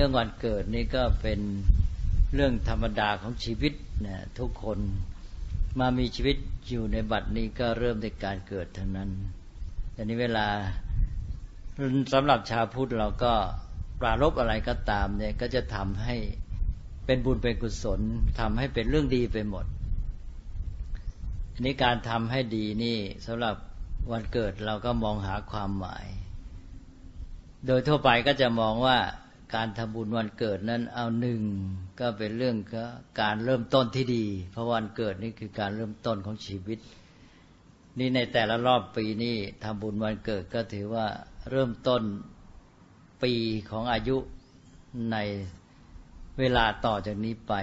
เรื่องวันเกิดนี่ก็เป็นเรื่องธรรมดาของชีวิตนะทุกคนมามีชีวิตอยู่ในบัดนี้ก็เริ่มในการเกิดทั้งนั้นแต่นี้เวลาสำหรับชาวพุทธเราก็ปรารบอะไรก็ตามเนี่ยก็จะทำให้เป็นบุญเป็นกุศลทำให้เป็นเรื่องดีไปหมด อันนี้การทำให้ดีนี่สำหรับวันเกิดเราก็มองหาความหมาย โดยทั่วไปก็จะมองว่า การทำบุญวันเกิดนั้นเอาหนึ่งก็เป็นเรื่องก็การเริ่มต้นที่ดี เพราะวันเกิดนี่คือการเริ่มต้นของชีวิต นี่ในแต่ละรอบปีนี้ทำบุญวันเกิดก็ถือว่าเริ่มต้นปีของอายุในเวลาต่อจากนี้ไป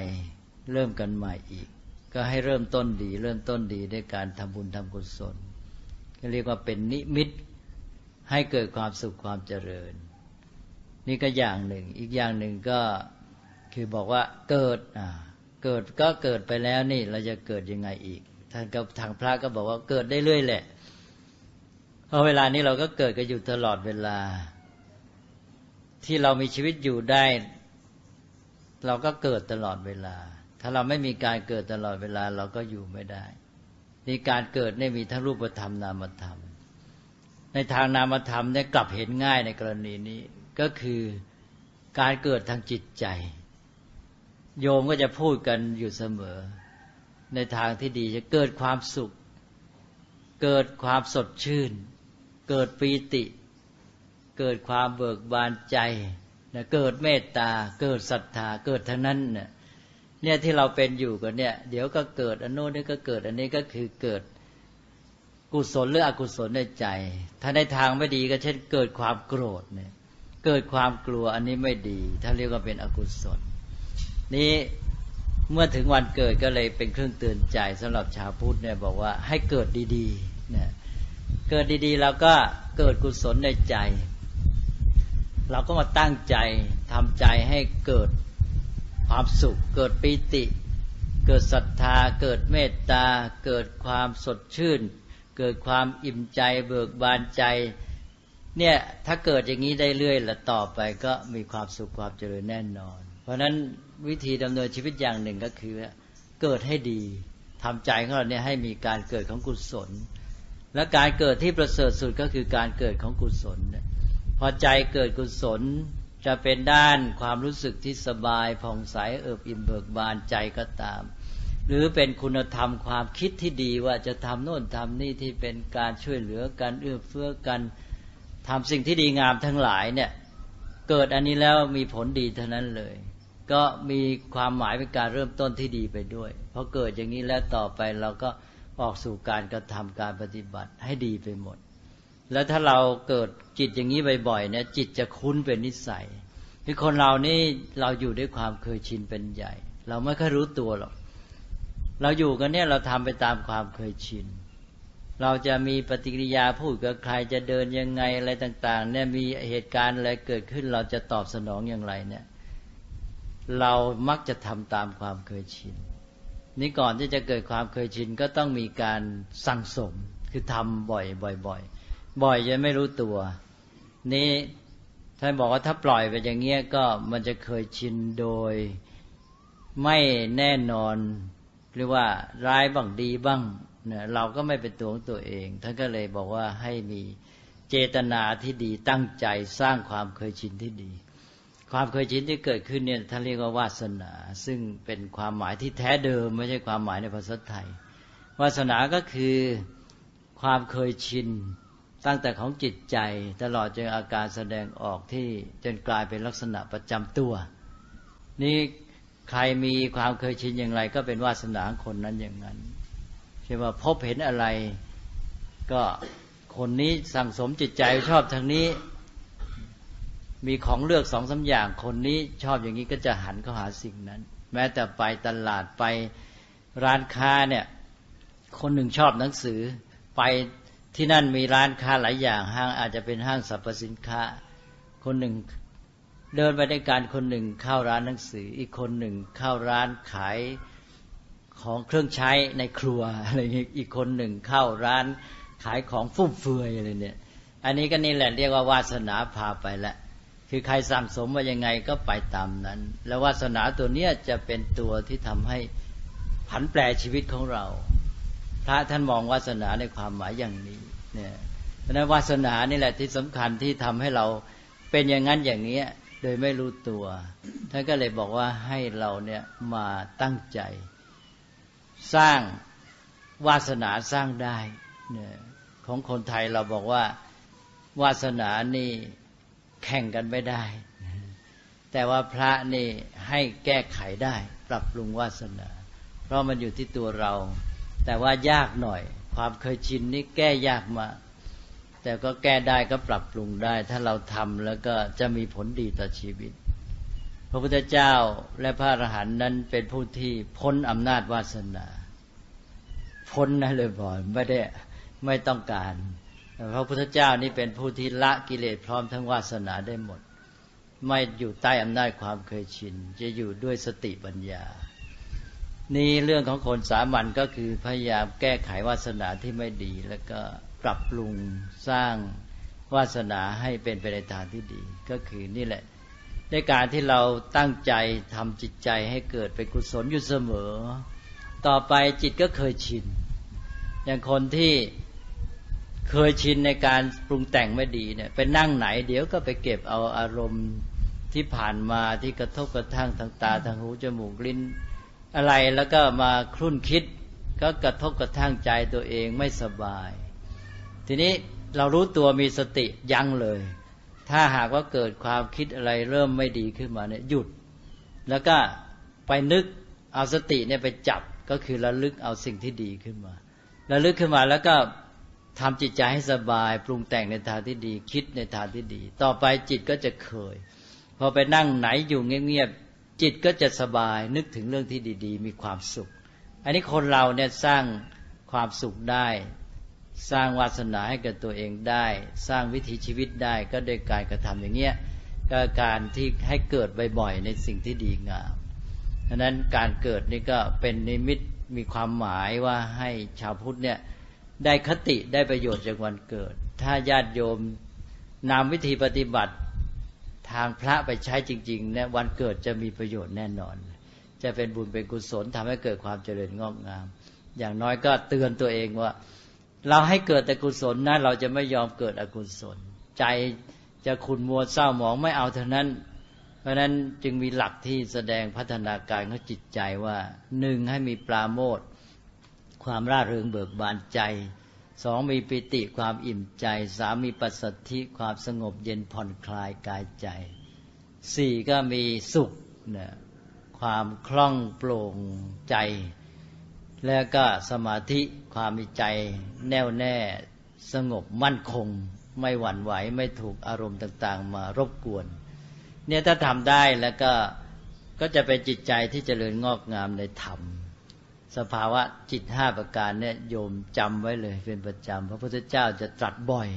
เริ่มกันใหม่อีก ก็ให้เริ่มต้นดี เริ่มต้นดีด้วยการทำบุญทำกุศลก็เรียกว่าเป็นนิมิตให้เกิดความสุขความเจริญ นี่ก็อย่างหนึ่ง อีกอย่างหนึ่งก็คือบอกว่าเกิดเกิดก็เกิดไปแล้วนี่เราจะเกิดยังไงอีกท่านก็ทางพระก็บอกว่าเกิดได้เรื่อยแหละเพราะเวลานี้เราก็เกิดกันอยู่ตลอดเวลา ที่เรามีชีวิตอยู่ได้ เราก็เกิดตลอดเวลา ถ้าเราไม่มีการเกิดตลอดเวลาเราก็อยู่ไม่ได้นี่การเกิดนี่มีทั้งรูปธรรมนามธรรม ในทางนามธรรมเนี่ยกลับเห็นง่ายในกรณีนี้ ก็คือการเกิดทางจิตใจ โยมก็จะพูดกันอยู่เสมอ ในทางที่ดีจะเกิดความสุข เกิดความสดชื่น เกิดปีติ เกิดความเบิกบานใจนะเกิดเมตตา เกิดศรัทธา เกิดทั้งนั้นเนี่ยเนี่ยที่เราเป็นอยู่กันเนี่ย เดี๋ยวก็เกิดอันโน้นนี่ก็เกิดอันนี้ก็คือเกิดกุศลหรืออกุศลในใจ ถ้าในทางไม่ดีก็เช่นเกิดความโกรธเนี่ย เกิดความกลัวอันนี้ไม่ดี ถ้าเรียกว่าเป็นอกุศล นี้เมื่อถึงวันเกิดก็เลยเป็นเครื่องเตือนใจสำหรับชาวพุทธเนี่ยบอกว่าให้เกิดดีๆเนี่ยเกิดดีๆแล้วก็เกิดกุศลในใจ เราก็มาตั้งใจทำใจให้เกิดความสุข เกิดปิติ เกิดศรัทธา เกิดเมตตา เกิดความสดชื่น เกิดความอิ่มใจเบิกบานใจ เนี่ยถ้าเกิดอย่างนี้ได้เรื่อยล้วต่อไปก็มีความสุขความเจริญแน่นอน เพราะฉะนั้นวิธีดำเนินชีวิตอย่างหนึ่งก็คือเกิดให้ดีทำใจของเราเนี่ยให้มีการเกิดของกุศล และการเกิดที่ประเสริฐสุดก็คือการเกิดของกุศล พอใจเกิดกุศลจะเป็นด้านความรู้สึกที่สบายผ่องใสเอิบอิ่มเบิกบานใจก็ตาม หรือเป็นคุณธรรมความคิดที่ดีว่าจะทำโน่นทำนี่ที่เป็นการช่วยเหลือกันเอื้อเฟื้อกัน ทำสิ่งที่ดีงามทั้งหลายเนี่ย เกิดอันนี้แล้วมีผลดีเท่านั้นเลย ก็มีความหมายเป็นการเริ่มต้นที่ดีไปด้วยพอเกิดอย่างนี้แล้วต่อไปเราก็ออกสู่การกระทำการปฏิบัติให้ดีไปหมด แล้วถ้าเราเกิดจิตอย่างนี้บ่อยๆเนี่ยจิตจะคุ้นเป็นนิสัยคือคนเรานี่เราอยู่ด้วยความเคยชินเป็นใหญ่ เราไม่ค่อยรู้ตัวหรอกเราอยู่กันเนี่ยเราทำไปตามความเคยชิน เราจะมีปฏิกิริยาพูดกับใครจะเดินยังไงอะไรต่าง ๆ เนี่ยมีเหตุการณ์อะไรเกิดขึ้น เราจะตอบสนองอย่างไรเนี่ย เรามักจะทำตามความเคยชินนี่ก่อนที่จะเกิดความเคยชินก็ต้องมีการสั่งสมคือทำบ่อยบ่อยบ่อยบ่อยจะไม่รู้ตัว นี่ท่านบอกว่าถ้าปล่อยไปอย่างเงี้ยก็มันจะเคยชินโดยไม่แน่นอน หรือว่าร้ายบ้างดีบ้าง นี่ยเราก็ไม่เป็นตัวของตัวเอง ท่านก็เลยบอกว่าให้มีเจตนาที่ดีตั้งใจสร้างความเคยชินที่ดี ความเคยชินที่เกิดขึ้นเนี่ยท่านเรียกว่าวาสนา ซึ่งเป็นความหมายที่แท้เดิม ไม่ใช่ความหมายในภาษาไทย วาสนาก็คือความเคยชินตั้งแต่ของจิตใจตลอดจนอาการแสดงออกที่จนกลายเป็นลักษณะประจำตัว นี่ใครมีความเคยชินอย่างไร ก็เป็นวาสนาคนนั้นอย่างนั้น ใช่ว่าพบเห็นอะไร ก็คนนี้สั่งสมจิตใจชอบทางนี้ มีของเลือกสองสาอย่าง คนนี้ชอบอย่างนี้ก็จะหันเข้าหาสิ่งนั้น แม้แต่ไปตลาดไปร้านค้าเนี่ย คนหนึ่งชอบหนังสือ ไปที่นั่นมีร้านค้าหลายอย่าง ห้างอาจจะเป็นห้างสรรพสินค้า คนหนึ่งเดินไปในการคนหนึ่งเข้าร้านหนังสือ อีกคนหนึ่งเข้าร้านขาย ของเครื่องใช้ในครัวอะไรเงี้ยอีกคนหนึ่งเข้าร้านขายของฟุ่มเฟือยอะไรเนี่ย อันนี้ก็นี่แหละเรียกว่าวาสนาพาไปแล้วคือใครสั่งสมมายังไงก็ไปตามนั้น แล้ววาสนาตัวเนี้ยจะเป็นตัวที่ทำให้ผันแปรชีวิตของเรา พระท่านมองวาสนาในความหมายอย่างนี้เนี่ยเพราะนั้นวาสนานี่แหละที่สำคัญที่ทำให้เราเป็นอย่างนั้นอย่างนี้โดยไม่รู้ตัวท่านก็เลยบอกว่าให้เราเนี่ยมาตั้งใจ สร้างวาสนาสร้างได้เนี่ยของคนไทยเราบอกว่าวาสนานี่แข่งกันไม่ได้ แต่ว่าพระนี่ให้แก้ไขได้ ปรับปรุงวาสนา เพราะมันอยู่ที่ตัวเรา แต่ว่ายากหน่อย ความเคยชินนี่แก้ยากมา แต่ก็แก้ได้ก็ปรับปรุงได้ ถ้าเราทำแล้วก็จะมีผลดีต่อชีวิต พระพุทธเจ้าและพระอรหันต์นั้นเป็นผู้ที่พ้นอำนาจวาสนา พ้นนะเลยบ่อยไม่ได้ไม่ต้องการพระพุทธเจ้านี่เป็นผู้ที่ละกิเลสพร้อมทั้งวาสนาได้หมด ไม่อยู่ใต้อำนาจความเคยชิน จะอยู่ด้วยสติปัญญา นี่เรื่องของคนสามัญก็คือพยายามแก้ไขวาสนาที่ไม่ดี แล้วก็ปรับปรุงสร้างวาสนาให้เป็นไปในทางที่ดี ก็คือนี่แหละ ในการที่เราตั้งใจทำจิตใจให้เกิดเป็นกุศลอยู่เสมอ ต่อไปจิตก็เคยชิน อย่างคนที่เคยชินในการปรุงแต่งไม่ดีเนี่ยไปนั่งไหน เดี๋ยวก็ไปเก็บเอาอารมณ์ที่ผ่านมาที่กระทบกระทั่งทางตาทางหูจมูกลิ้น อะไรแล้วก็มาคลุ่นคิด ก็กระทบกระทั่งใจตัวเองไม่สบาย ทีนี้เรารู้ตัวมีสติยั้งเลย ถ้าหากว่าเกิดความคิดอะไรเริ่มไม่ดีขึ้นมาเนี่ยหยุด แล้วก็ไปนึกเอาสติเนี่ยไปจับก็คือระลึกเอาสิ่งที่ดีขึ้นมาระลึกขึ้นมาแล้วก็ทำจิตใจให้สบาย ปรุงแต่งในทางที่ดี คิดในทางที่ดี ต่อไปจิตก็จะเคย พอไปนั่งไหนอยู่เงียบๆจิตก็จะสบาย นึกถึงเรื่องที่ดี ๆ มีความสุข อันนี้คนเราเนี่ยสร้างความสุขได้ สร้างวาสนาให้กับตัวเองได้ สร้างวิถีชีวิตได้ก็โดยการกระทำอย่างเงี้ยก็การที่ให้เกิดบ่อยๆในสิ่งที่ดีงามดังนั้นการเกิดนี่ก็เป็นนิมิตมีความหมายว่าให้ชาวพุทธเนี่ยได้คติได้ประโยชน์จากวันเกิด ถ้าญาติโยมนำวิธีปฏิบัติทางพระไปใช้จริงๆเนี่ยวันเกิดจะมีประโยชน์แน่นอน จะเป็นบุญเป็นกุศลทำให้เกิดความเจริญงอกงาม อย่างน้อยก็เตือนตัวเองว่า เราให้เกิดแต่กุศลนะเราจะไม่ยอมเกิดอกุศล ใจจะขุนมัวเศร้าหมองไม่เอาเท่านั้น เพราะนั้นจึงมีหลักที่แสดงพัฒนาการของจิตใจว่าหนึ่งให้มีปราโมทความร่าเริงเบิกบานใจสองมีปิติความอิ่มใจสามมีปัสสัทธิความสงบเย็นผ่อนคลายกายใจสี่ก็มีสุขเนี่ยความคล่องโปร่งใจ แล้วก็สมาธิความมีใจแน่วแน่สงบมั่นคง ไม่หวั่นไหวไม่ถูกอารมณ์ต่างๆ มารบกวน เนี่ยถ้าทำได้แล้วก็ก็จะเป็นจิตใจที่จเจริญงอกงามในธรรม สภาวะจิตห้าประการเนี่ยโยมจำไว้เลยเป็นประจำพระพุทธเจ้าจะตรัสบ่อย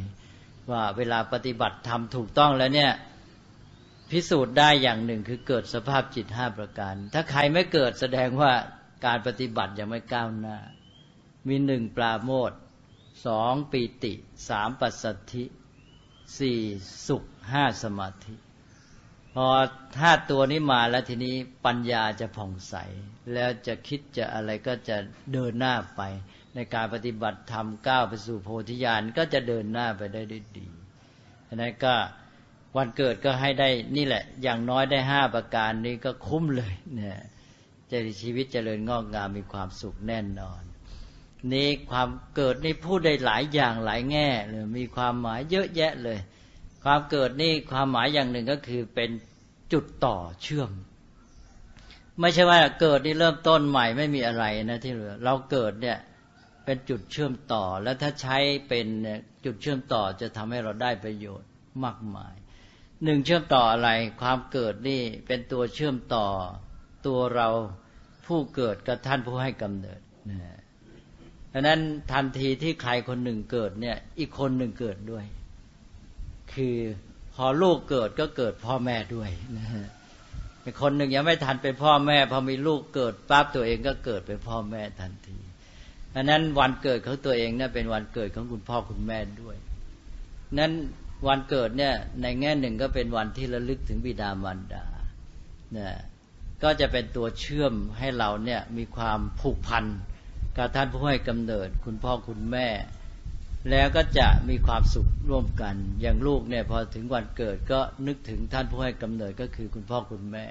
ว่าเวลาปฏิบัติทำถูกต้องแล้วเนี่ยพิสูจน์ได้อย่างหนึ่งคือเกิดสภาพจิตห้าประการ ถ้าใครไม่เกิดแสดงว่า การปฏิบัติยังไม่ก้าวหน้า มีหนึ่งปราโมทสองปีติสามปัสสัทธิสี่สุขห้าสมาธิ พอธาตุตัวนี้มาแล้วทีนี้ปัญญาจะผ่องใส แล้วจะคิดจะอะไรก็จะเดินหน้าไป ในการปฏิบัติธรรมก้าวไปสู่โพธิญาณก็จะเดินหน้าไปได้ด้วยดีฉะนั้นก็วันเกิดก็ให้ได้นี่แหละ อย่างน้อยได้ห้าประการนี้ก็คุ้มเลยเนี่ย จะชีวิตจเจริญงอกงามมีความสุขแน่นอน นี่ความเกิดนี่พูดได้หลายอย่างหลายแง่เลยมีความหมายเยอะแยะเลย ความเกิดนี่ความหมายอย่างหนึ่งก็คือเป็นจุดต่อเชื่อม ไม่ใช่ว่าเกิดนี่เริ่มต้นใหม่ไม่มีอะไรนะที่เหลือเราเกิดเนี่ยเป็นจุดเชื่อมต่อ แล้วถ้าใช้เป็นจุดเชื่อมต่อจะทำให้เราได้ประโยชน์มากมายหนึ่งเชื่อมต่ออะไร ความเกิดนี่เป็นตัวเชื่อมต่อ ตัวเราผู้เกิดกับท่านผู้ให้กำเนิดนะดังนั้นทันทีที่ใครคนหนึ่งเกิดเนี่ย อีกคนหนึ่งเกิดด้วย คือพอลูกเกิดก็เกิดพ่อแม่ด้วยนะฮะคนหนึ่งยังไม่ทันเป็นพ่อแม่ พอมีลูกเกิดปั๊บตัวเองก็เกิดเป็นพ่อแม่ทันทีดังนั้นวันเกิดของตัวเองเนี่ยเป็นวันเกิดของคุณพ่อคุณแม่ด้วย นั้นวันเกิดเนี่ยในแง่หนึ่งก็เป็นวันที่ระลึกถึงบิดามารดาเนี่ย ก็จะเป็นตัวเชื่อมให้เราเนี่ยมีความผูกพันกับท่านผู้ให้กำเนิด คุณพ่อคุณแม่ แล้วก็จะมีความสุขร่วมกัน อย่างลูกเนี่ยพอถึงวันเกิดก็นึกถึงท่านผู้ให้กำเนิดก็คือคุณพ่อคุณแม่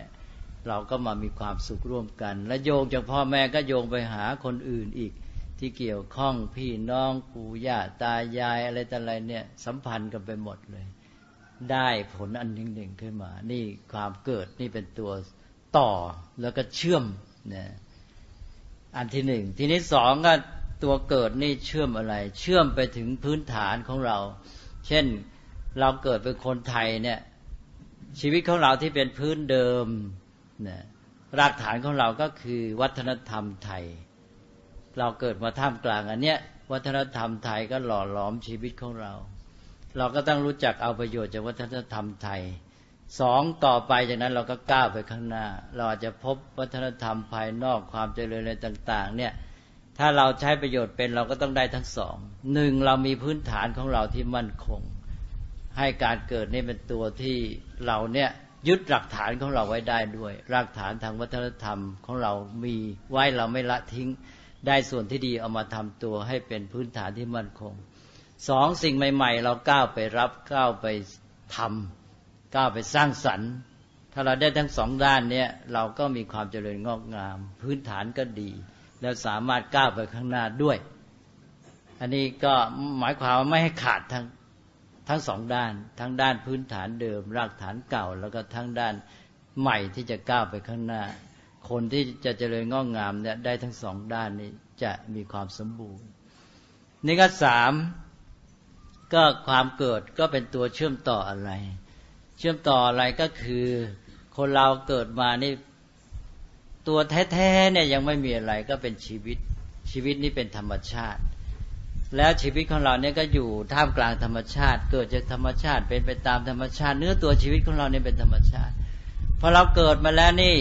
เราก็มามีความสุขร่วมกัน และโยงจากพ่อแม่ก็โยงไปหาคนอื่นอีกที่เกี่ยวข้องพี่น้องปู่ย่าตายายอะไรต่ออะไรเนี่ยสัมพันธ์กันไปหมดเลย ได้ผลอันหนึ่งหนึ่งขึ้นมา นี่ความเกิดนี่เป็นตัว ต่อแล้วก็เชื่อมนะอันที่หนึ่งทีนี้สองก็ตัวเกิดนี่เชื่อมอะไร เชื่อมไปถึงพื้นฐานของเรา เช่นเราเกิดเป็นคนไทยเนี่ย ชีวิตของเราที่เป็นพื้นเดิมนะรากฐานของเราก็คือวัฒนธรรมไทย เราเกิดมาท่ามกลางอันเนี้ยวัฒนธรรมไทยก็หล่อหลอมชีวิตของเรา เราก็ต้องรู้จักเอาประโยชน์จากวัฒนธรรมไทย สองต่อไปจากนั้นเราก็ก้าวไปข้างหน้า เราอาจจะพบวัฒนธรรมภายนอกความเจริญอะไรต่าง ๆ เนี่ยถ้าเราใช้ประโยชน์เป็นเราก็ต้องได้ทั้งสองหนึ่งเรามีพื้นฐานของเราที่มั่นคง ให้การเกิดนี่เป็นตัวที่เราเนี่ยยึดหลักฐานของเราไว้ได้ด้วยรากฐานทางวัฒนธรรมของเรามีไว้เราไม่ละทิ้งได้ส่วนที่ดีเอามาทำตัวให้เป็นพื้นฐานที่มั่นคงสองสิ่งใหม่ ๆ เราก้าวไปรับก้าวไปทำ ก้าวไปสร้างสรรค์ถ้าเราได้ทั้งสองด้านเนี้ยเราก็มีความเจริญงอกงาม พื้นฐานก็ดี แล้วสามารถก้าวไปข้างหน้าด้วย อันนี้ก็หมายความว่าไม่ให้ขาดทั้งทั้งสองด้าน ทั้งด้านพื้นฐานเดิม รากฐานเก่า แล้วก็ทั้งด้านใหม่ที่จะก้าวไปข้างหน้า คนที่จะเจริญงอกงามเนี่ยได้ทั้งสองด้านนี้จะมีความสมบูรณ์นี่ก็สามก็ความเกิดก็เป็นตัวเชื่อมต่ออะไร เชื่อมต่ออะไรก็คือ คนเราเกิดมานี่ตัวแท้ๆเนี่ยยังไม่มีอะไรก็เป็นชีวิต ชีวิตนี้เป็นธรรมชาติ แล้วชีวิตของเราเนี่ยก็อยู่ท่ามกลางธรรมชาติ เกิดจากธรรมชาติเป็นไปตามธรรมชาติ เนื้อตัวชีวิตของเราเนี่ยเป็นธรรมชาติพอเราเกิดมาแล้วนี่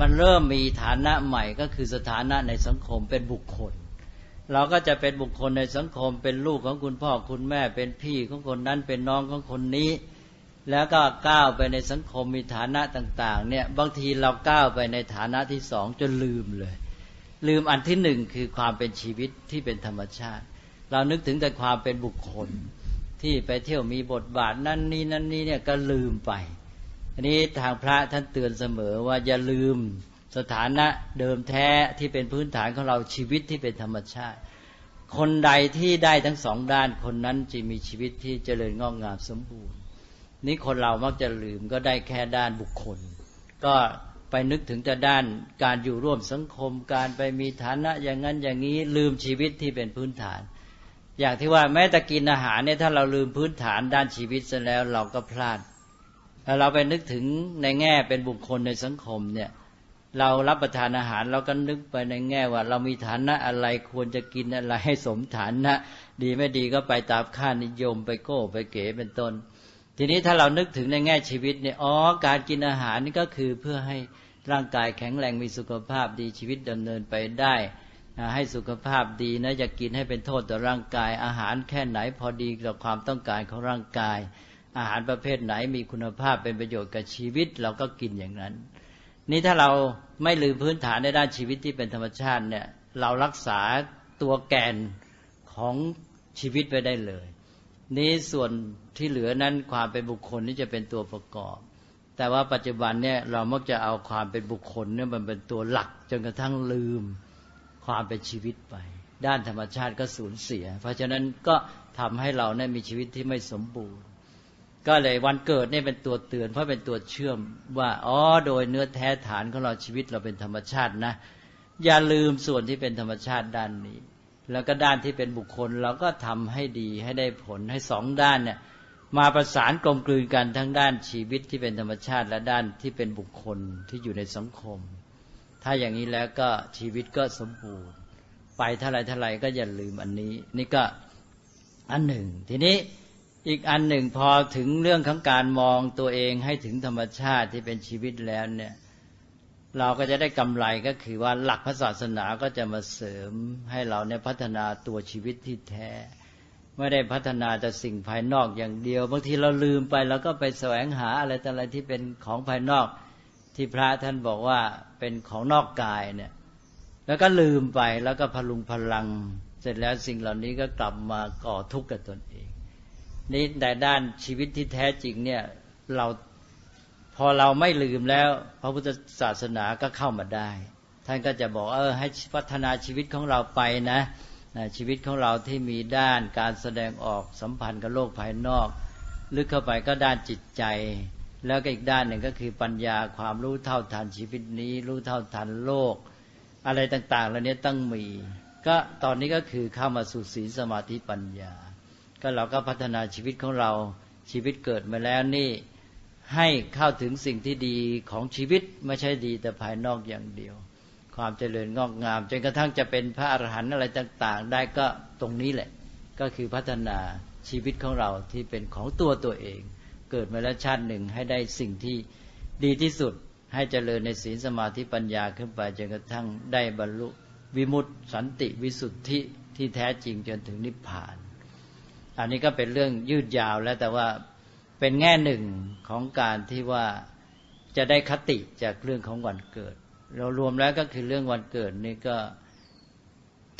มันเริ่มมีฐานะใหม่ก็คือสถานะในสังคมเป็นบุคคล เราก็จะเป็นบุคคลในสังคม เป็นลูกของคุณพ่อคุณแม่เป็นพี่ของคนนั้นเป็นน้องของคนนี้ แล้วก็ก้าวไปในสังคมมีฐานะต่าง ๆ เนี่ยบางทีเราก้าวไปในฐานะที่สองจนลืมเลย ลืมอันที่หนึ่งคือความเป็นชีวิตที่เป็นธรรมชาติ เรานึกถึงแต่ความเป็นบุคคลที่ไปเที่ยวมีบทบาทนั่นนี่นั่นนี่เนี่ยก็ลืมไป อันนี้ทางพระท่านเตือนเสมอว่าอย่าลืมสถานะเดิมแท้ที่เป็นพื้นฐานของเราชีวิตที่เป็นธรรมชาติ คนใดที่ได้ทั้งสองด้านคนนั้นจะมีชีวิตที่เจริญงอกงามสมบูรณ์ นี้คนเรามักจะลืมก็ได้แค่ด้านบุคคล ก็ไปนึกถึงแต่ด้านการอยู่ร่วมสังคม การไปมีฐานะอย่างนั้นอย่างนี้ลืมชีวิตที่เป็นพื้นฐาน อย่างที่ว่าแม้แต่กินอาหารเนี่ยถ้าเราลืมพื้นฐานด้านชีวิตซะแล้วเราก็พลาดถ้าเราไปนึกถึงในแง่เป็นบุคคลในสังคมเนี่ยเรารับประทานอาหารเราก็นึกไปในแง่ว่า เรามีฐานะอะไรควรจะกินอะไรให้สมฐานะ ดีไม่ดีก็ไปตามค่านิยมไปโก้ไปเก๋เป็นต้น ทีนี้ถ้าเรานึกถึงในแง่ชีวิตเนี่ยอ๋อการกินอาหารนี่ก็คือเพื่อให้ร่างกายแข็งแรงมีสุขภาพดีชีวิตดำเนินไปได้ให้สุขภาพดีนะอย่ากินให้เป็นโทษต่อร่างกาย อาหารแค่ไหนพอดีต่อความต้องการของร่างกาย อาหารประเภทไหนมีคุณภาพเป็นประโยชน์กับชีวิต เราก็กินอย่างนั้น นี่ถ้าเราไม่ลืมพื้นฐานในด้านชีวิตที่เป็นธรรมชาติเนี่ยเรารักษาตัวแกนของชีวิตไปได้เลย นี้ส่วนที่เหลือนั้นความเป็นบุคคลนี่จะเป็นตัวประกอบ แต่ว่าปัจจุบันเนี่ยเรามักจะเอาความเป็นบุคคลเนี่ยมันเป็นตัวหลักจนกระทั่งลืมความเป็นชีวิตไป ด้านธรรมชาติก็สูญเสีย เพราะฉะนั้นก็ทำให้เราเนี่ยมีชีวิตที่ไม่สมบูรณ์ ก็เลยวันเกิดเนี่ยเป็นตัวเตือน เพราะเป็นตัวเชื่อมว่าอ๋อโดยเนื้อแท้ฐานของเราชีวิตเราเป็นธรรมชาตินะ อย่าลืมส่วนที่เป็นธรรมชาติด้านนี้ แล้วก็ด้านที่เป็นบุคคลเราก็ทำให้ดีให้ได้ผลให้สองด้านเนี่ยมาประสานกลมกลืนกันทั้งด้านชีวิตที่เป็นธรรมชาติ และด้านที่เป็นบุคคลที่อยู่ในสังคม ถ้าอย่างนี้แล้วก็ชีวิตก็สมบูรณ์ ไปเท่าไรเท่าไรก็อย่าลืมอันนี้ นี่ก็อันหนึ่ง ทีนี้อีกอันหนึ่งพอถึงเรื่องของการมองตัวเองให้ถึงธรรมชาติที่เป็นชีวิตแล้วเนี่ย เราก็จะได้กำไรก็คือว่าหลักพระศาสนาก็จะมาเสริมให้เราเนี่ยพัฒนาตัวชีวิตที่แท้ ไม่ได้พัฒนาแต่สิ่งภายนอกอย่างเดียว บางทีเราลืมไปแล้วก็ไปแสวงหาอะไรแต่อะไรที่เป็นของภายนอกที่พระท่านบอกว่าเป็นของนอกกายเนี่ย แล้วก็ลืมไปแล้วก็พลุงพลัง เสร็จแล้วสิ่งเหล่านี้ก็กลับมาก่อทุกข์กับตนเองนี่แต่ด้านชีวิตที่แท้จริงเนี่ยเรา พอเราไม่ลืมแล้ว พระพุทธศาสนาก็เข้ามาได้ ท่านก็จะบอกเออให้พัฒนาชีวิตของเราไปนะชีวิตของเราที่มีด้านการแสดงออกสัมพันธ์กับโลกภายนอก ลึกเข้าไปก็ด้านจิตใจ แล้วก็อีกด้านหนึ่งก็คือปัญญาความรู้เท่าทันชีวิตนี้ รู้เท่าทันโลก อะไรต่างๆเหล่านี้ต้องมี ก็ตอนนี้ก็คือเข้ามาสู่ศีลสมาธิปัญญา ก็เราก็พัฒนาชีวิตของเราชีวิตเกิดมาแล้วนี่ ให้เข้าถึงสิ่งที่ดีของชีวิตไม่ใช่ดีแต่ภายนอกอย่างเดียว ความเจริญงอกงาม จนกระทั่งจะเป็นพระอรหันต์อะไรต่าง ๆ ได้ก็ตรงนี้แหละ ก็คือพัฒนาชีวิตของเราที่เป็นของตัวตัวเอง เกิดมาแล้วชาติหนึ่งให้ได้สิ่งที่ดีที่สุด ให้เจริญในศีลสมาธิปัญญาขึ้นไปจนกระทั่งได้บรรลุวิมุตติสันติวิสุทธิที่แท้จริงจนถึงนิพพาน อันนี้ก็เป็นเรื่องยืดยาวแล้วแต่ว่า เป็นแง่หนึ่งของการที่ว่าจะได้คติจากเรื่องของวันเกิด เรารวมแล้วก็คือเรื่องวันเกิดนี่ก็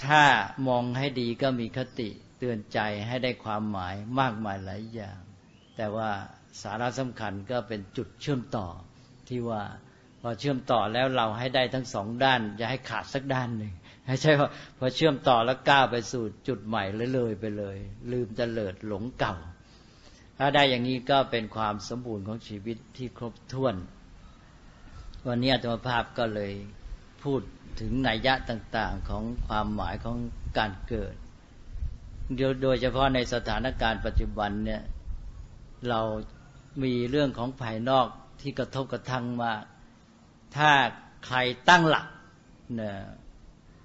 ถ้ามองให้ดีก็มีคติเตือนใจให้ได้ความหมายมากมายหลายอย่าง แต่ว่าสาระสำคัญก็เป็นจุดเชื่อมต่อที่ว่าพอเชื่อมต่อแล้วเราให้ได้ทั้งสองด้านอย่าให้ขาดสักด้านหนึ่งไม่ใช่ว่าพอเชื่อมต่อแล้วก้าวไปสู่จุดใหม่เลยเลยไปเลย ลืมจะเลิดหลงเก่า ถ้าได้อย่างนี้ก็เป็นความสมบูรณ์ของชีวิตที่ครบถ้วน วันนี้อาตมาภาพก็เลยพูดถึงนัยยะต่าง ๆของความหมายของการเกิด โดยเฉพาะในสถานการณ์ปัจจุบันเนี่ยเรามีเรื่องของภายนอกที่กระทบกระทั่งมาก ถ้าใครตั้งหลักเนี่ย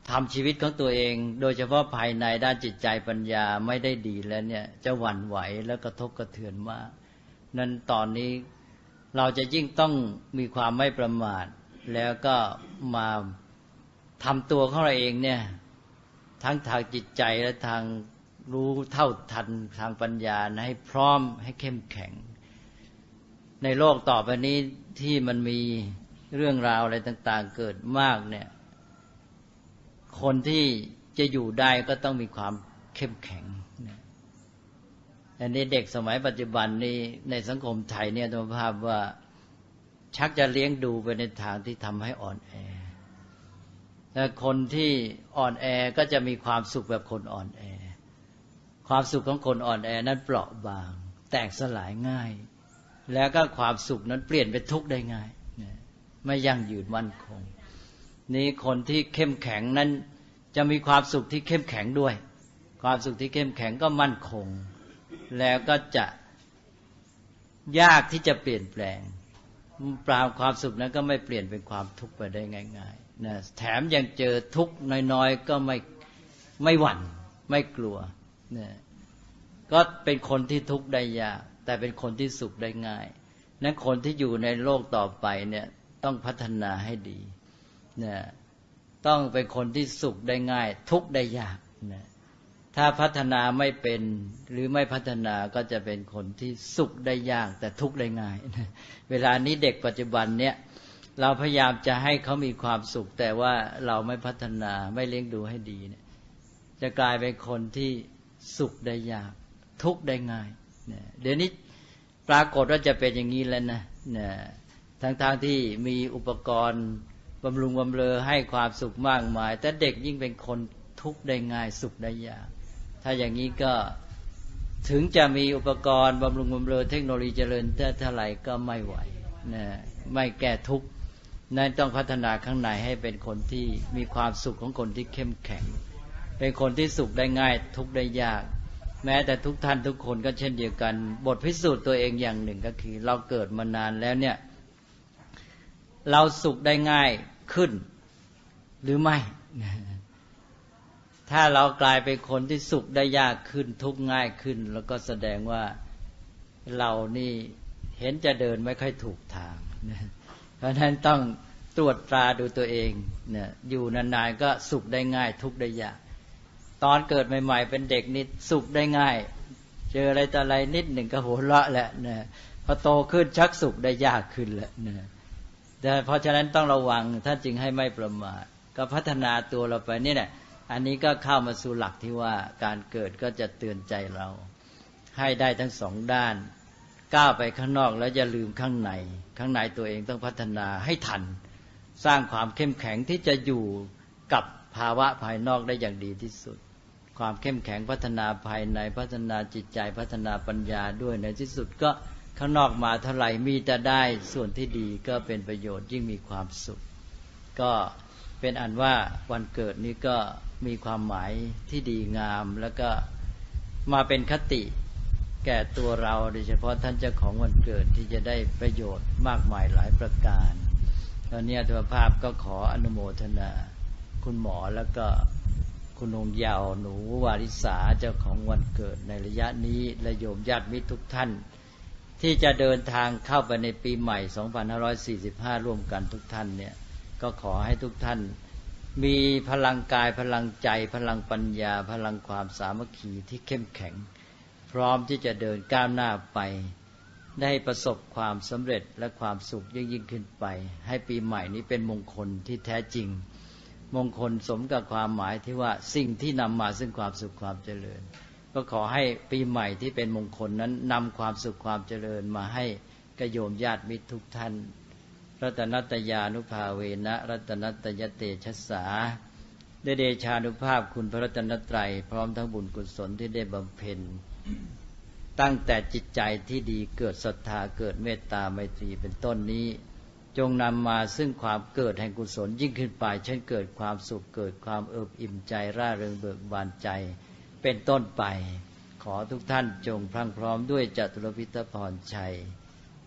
ทำชีวิตของตัวเอง โดยเฉพาะภายในด้านจิตใจปัญญาไม่ได้ดีแล้วเนี่ย จะหวั่นไหวแล้วกระทบกระเทือนมากนั้นตอนนี้เราจะยิ่งต้องมีความไม่ประมาท แล้วก็มาทำตัวของเราเองเนี่ย ทั้งทางจิตใจและทางรู้เท่าทันทางปัญญาให้พร้อมให้เข้มแข็ง ในโลกต่อไปนี้ที่มันมีเรื่องราวอะไรต่าง ๆ เกิดมากเนี่ย คนที่จะอยู่ได้ก็ต้องมีความเข้มแข็งอันนี้เด็กสมัยปัจจุบันนี้ในสังคมไทยเนี่ยธรรมภาพว่าชักจะเลี้ยงดูไปในทางที่ทำให้อ่อนแอแต่คนที่อ่อนแอก็จะมีความสุขแบบคนอ่อนแอ ความสุขของคนอ่อนแอนั้นเปราะบาง แตกสลายง่าย แล้วก็ความสุขนั้นเปลี่ยนเป็นทุกข์ได้ง่าย ไม่ยั่งยืนมั่นคง นี้คนที่เข้มแข็งนั้นจะมีความสุขที่เข้มแข็งด้วย ความสุขที่เข้มแข็งก็มั่นคง แล้วก็จะยากที่จะเปลี่ยนแปลงปราความสุขนั้นก็ไม่เปลี่ยนเป็นความทุกข์ไปได้ง่ายๆนะแถมยังเจอทุกข์น้อยๆก็ไม่ไม่หวั่นไม่กลัวนะก็เป็นคนที่ทุกข์ได้ยาก แต่เป็นคนที่สุขได้ง่าย นั้นคนที่อยู่ในโลกต่อไปเนี่ยต้องพัฒนาให้ดี นะต้องเป็นคนที่สุขได้ง่าย ทุกได้ยากนะถ้าพัฒนาไม่เป็นหรือไม่พัฒนาก็จะเป็นคนที่สุขได้ยาก แต่ทุกได้ง่าย เวลานี้เด็กปัจจุบันเนี่ยเราพยายามจะให้เขามีความสุข แต่ว่าเราไม่พัฒนาไม่เลี้ยงดูให้ดีเนี่ย จะกลายเป็นคนที่สุขได้ยาก ทุกได้ง่ายเดี๋ยวนี้ปรากฏว่าจะเป็นอย่างนี้แล้วนะทั้งๆทที่มีอุปกรณ์ บำรุงบำเรอให้ความสุขมากมาย แต่เด็กยิ่งเป็นคนทุกข์ได้ง่ายสุขได้ยากถ้าอย่างนี้ก็ถึงจะมีอุปกรณ์บำรุงบำเรอเทคโนโลยีเจริญเท่าไหร่ก็ไม่ไหวนะไม่แก้ทุกข์นั่นต้องพัฒนาข้างในให้เป็นคนที่มีความสุขของคนที่เข้มแข็ง เป็นคนที่สุขได้ง่าย ทุกข์ได้ยาก แม้แต่ทุกท่านทุกคนก็เช่นเดียวกัน บทพิสูจน์ตัวเองอย่างหนึ่งก็คือ เราเกิดมานานแล้วเนี่ย เราสุขได้ง่าย ขึ้น หรือไม่ถ้าเรากลายเป็นคนที่สุขได้ยากขึ้น ทุกง่ายขึ้น แล้วก็แสดงว่าเรานี่เห็นจะเดินไม่ค่อยถูกทางเพราะฉะนั้นต้องตรวจตราดูตัวเองเนี่ยอยู่นานๆก็สุขได้ง่าย ทุกได้ยากตอนเกิดใหม่ ๆ เป็นเด็กนี่สุขได้ง่าย เจออะไรต่ออะไรนิดหนึ่งก็หัวเราะแหละนะพอโตขึ้นชักสุขได้ยากขึ้นแหละนะ เพราะฉะนั้นต้องระวังท่านจึงให้ไม่ประมาทก็พัฒนาตัวเราไปนี่แหละอันนี้ก็เข้ามาสู่หลักที่ว่าการเกิดก็จะเตือนใจเรา ให้ได้ทั้งสองด้าน ก้าวไปข้างนอกแล้วอย่าลืมข้างใน ข้างในตัวเองต้องพัฒนาให้ทัน สร้างความเข้มแข็งที่จะอยู่กับภาวะภายนอกได้อย่างดีที่สุด ความเข้มแข็งพัฒนาภายในพัฒนาจิตใจพัฒนาปัญญาด้วยในที่สุดก็ ข้างนอกมาเท่าไหร่มีแต่ได้ส่วนที่ดีก็เป็นประโยชน์ยิ่งมีความสุข ก็เป็นอันว่าวันเกิดนี้ก็มีความหมายที่ดีงาม แล้วก็มาเป็นคติแก่ตัวเราโดยเฉพาะท่านเจ้าของวันเกิดที่จะได้ประโยชน์มากมายหลายประการตอนนี้อัตภาพก็ขออนุโมทนา คุณหมอแล้วก็คุณองค์ยาวหนูวาริสาเจ้าของวันเกิดในระยะนี้และโยมญาติมิตรทุกท่าน ที่จะเดินทางเข้าไปในปีใหม่ 2545 ร่วมกันทุกท่านเนี่ยก็ขอให้ทุกท่าน มีพลังกายพลังใจ พลังปัญญา พลังความสามัคคีที่เข้มแข็ง พร้อมที่จะเดินก้าวหน้าไป ได้ประสบความสำเร็จและความสุขยิ่งยิ่งขึ้นไป ให้ปีใหม่นี้เป็นมงคลที่แท้จริง มงคลสมกับความหมายที่ว่าสิ่งที่นำมาซึ่งความสุขความเจริญ ก็ขอให้ปีใหม่ที่เป็นมงคลนั้นนำความสุขความเจริญมาให้กระโยมญาติมิตรทุกท่าน รัตนัตยานุภาเวนะ รัตนัตยเตชะสาได้เดชานุภาพคุณพระรัตนตรัย พร้อมทั้งบุญกุศลที่ได้บำเพ็ญ ตั้งแต่จิตใจที่ดีเกิดศรัทธาเกิดเมตตาไมตรีเป็นต้นนี้ จงนำมาซึ่งความเกิดแห่งกุศลยิ่งขึ้นไปเช่นเกิดความสุขเกิดความเอิบอิ่มใจร่าเริงเบิกบานใจ เป็นต้นไป ขอทุกท่านจงพรังพร้อมด้วยจตุรพิทพรชัย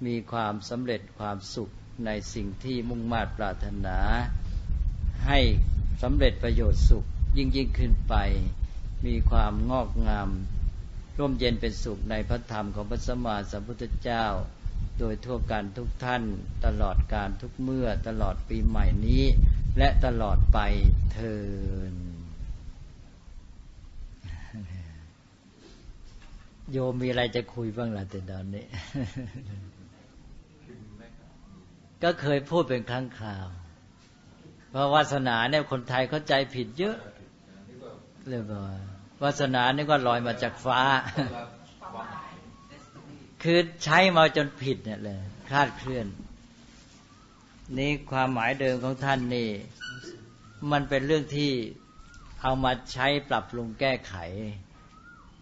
มีความสำเร็จความสุขในสิ่งที่มุ่งมา่ปรารถนา ให้สำเร็จประโยชน์สุขยิ่งยิ่งขึ้นไป มีความงอกงาม ร่มเย็นเป็นสุขในพระธรรมของพระสมมาสัมพุทธเจ้า โดยทั่วกันทุกท่านตลอดการทุกเมื่อตลอดปีใหม่นี้ และตลอดไปเทิน โยมมีอะไรจะคุยบ้างล่ะแต่ตอนนี้ ก็เคยพูดเป็นครั้งคราว เพราะวาสนาเนี่ยคนไทยเข้าใจผิดเยอะเลยบอกวาสนานี่ก็ลอยมาจากฟ้า คือใช้มาจนผิดเนี่ยเลยคลาดเคลื่อน นี่ความหมายเดิมของท่านนี่ มันเป็นเรื่องที่เอามาใช้ปรับปรุงแก้ไข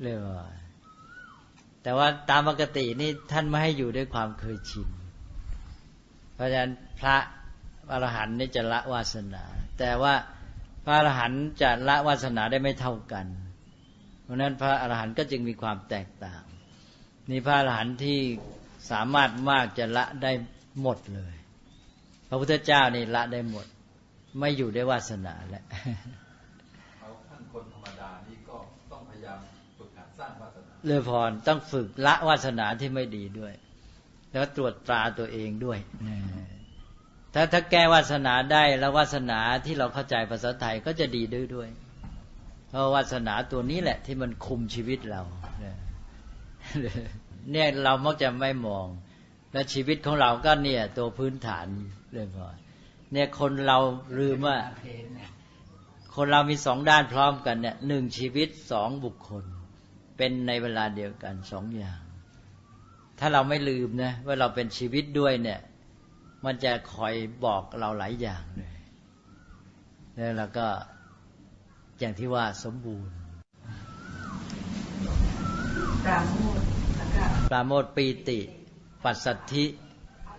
เลยว่า แต่ว่าตามปกตินี่ท่านไม่ให้อยู่ด้วยความเคยชิน เพราะฉะนั้นพระอรหันต์นี่จะละวาสนา แต่ว่าพระอรหันต์จะละวาสนาได้ไม่เท่ากัน เพราะนั้นพระอรหันต์ก็จึงมีความแตกต่าง นี่พระอรหันต์ที่สามารถมากจะละได้หมดเลย พระพุทธเจ้านี่ละได้หมด ไม่อยู่ได้วาสนาแล้ว เลือพรต้องฝึกละวาสนาที่ไม่ดีด้วย แล้วตรวจตราตัวเองด้วยถ้าถ้าแก้วาสนาได้แล้ววาสนาที่เราเข้าใจภาษาไทยก็จะดีด้วยด้วย เพราะวาสนาตัวนี้แหละ ที่มันคุมชีวิตเราเนี่ยเรามักจะไม่มอง และชีวิตของเราก็เนี่ย ตัวพื้นฐานเรื่องพอเนี่ยคนเราลืมว่าคนเรามีสองด้านพร้อมกันเนี่ยหนึ่งชีวิตสองบุคคล เป็นในเวลาเดียวกันสองอย่าง ถ้าเราไม่ลืมนะว่าเราเป็นชีวิตด้วยเนี่ย มันจะคอยบอกเราหลายอย่างเลยแล้วเราก็อย่างที่ว่าสมบูรณ์ปราโมทปราโมทปีติ ปัสสัทธิ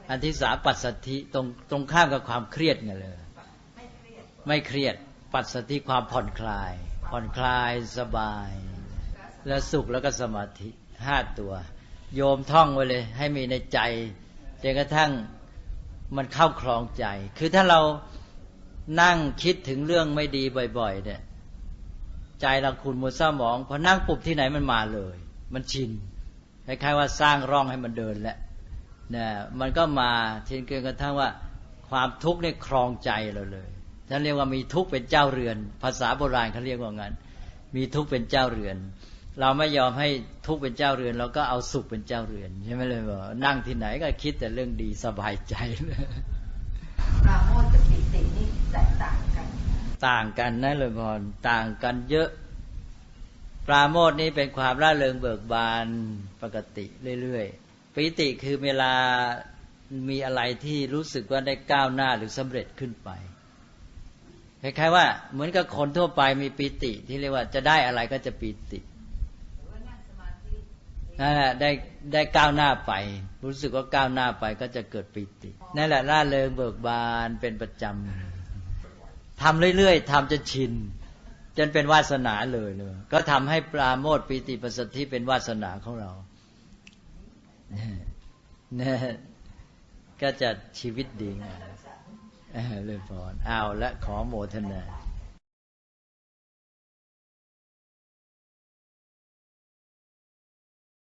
อันที่สาปัสสัทธิตรงตรงข้ามกับความเครียดไงเลย ไม่เครียด ปัสสัทธิความผ่อนคลาย ผ่อนคลายสบาย และสุขแล้วก็สมาธิห้าตัว โยมท่องไว้เลย ให้มีในใจจนกระทั่งมันเข้าคลองใจ คือถ้าเรานั่งคิดถึงเรื่องไม่ดีบ่อย ๆ เนี่ย ใจเราคุณมัวเศร้าหมองพอนั่งปุบที่ไหนมันมาเลย มันชินคล้ายๆว่าสร้างร่องให้มันเดินแหล้วเนี่ยมันก็มาเช่นกระทั่งว่า ความทุกข์เนี่ยครองใจเราเลยท่านเรียกว่ามีทุกข์เป็นเจ้าเรือน ภาษาโบราณเขาเรียกว่างั้น มีทุกข์เป็นเจ้าเรือน เราไม่ยอมให้ทุกข์เป็นเจ้าเรือนเราก็เอาสุขเป็นเจ้าเรือนใช่ไหมเลยบอกนั่งที่ไหนก็คิดแต่เรื่องดีสบายใจเลยปราโมทย์กับปิตินี่แตกต่างกัน ต่างกันนะเลยพรต่างกันเยอะ ปราโมทย์นี่เป็นความร่าเริงเบิกบานปกติเรื่อยๆปิติคือเวลามีอะไรที่รู้สึกว่าได้ก้าวหน้าหรือสำเร็จขึ้นไปคล้ายๆว่าเหมือนกับคนทั่วไปมีปิติที่เรียกว่าจะได้อะไรก็จะปิติ นั่นแหละได้ได้ก้าวหน้าไป รู้สึกว่าก้าวหน้าไปก็จะเกิดปิตินั่นแหละร่าเริงเบิกบานเป็นประจำทำเรื่อยๆทำจนชินจนเป็นวาสนาเลยเลยก็ทำให้ปราโมทปีติปัสสธิเป็นวาสนาของเราเนี่ยก็จะชีวิตดีงามเออเลยพรเอาละขอโมทนา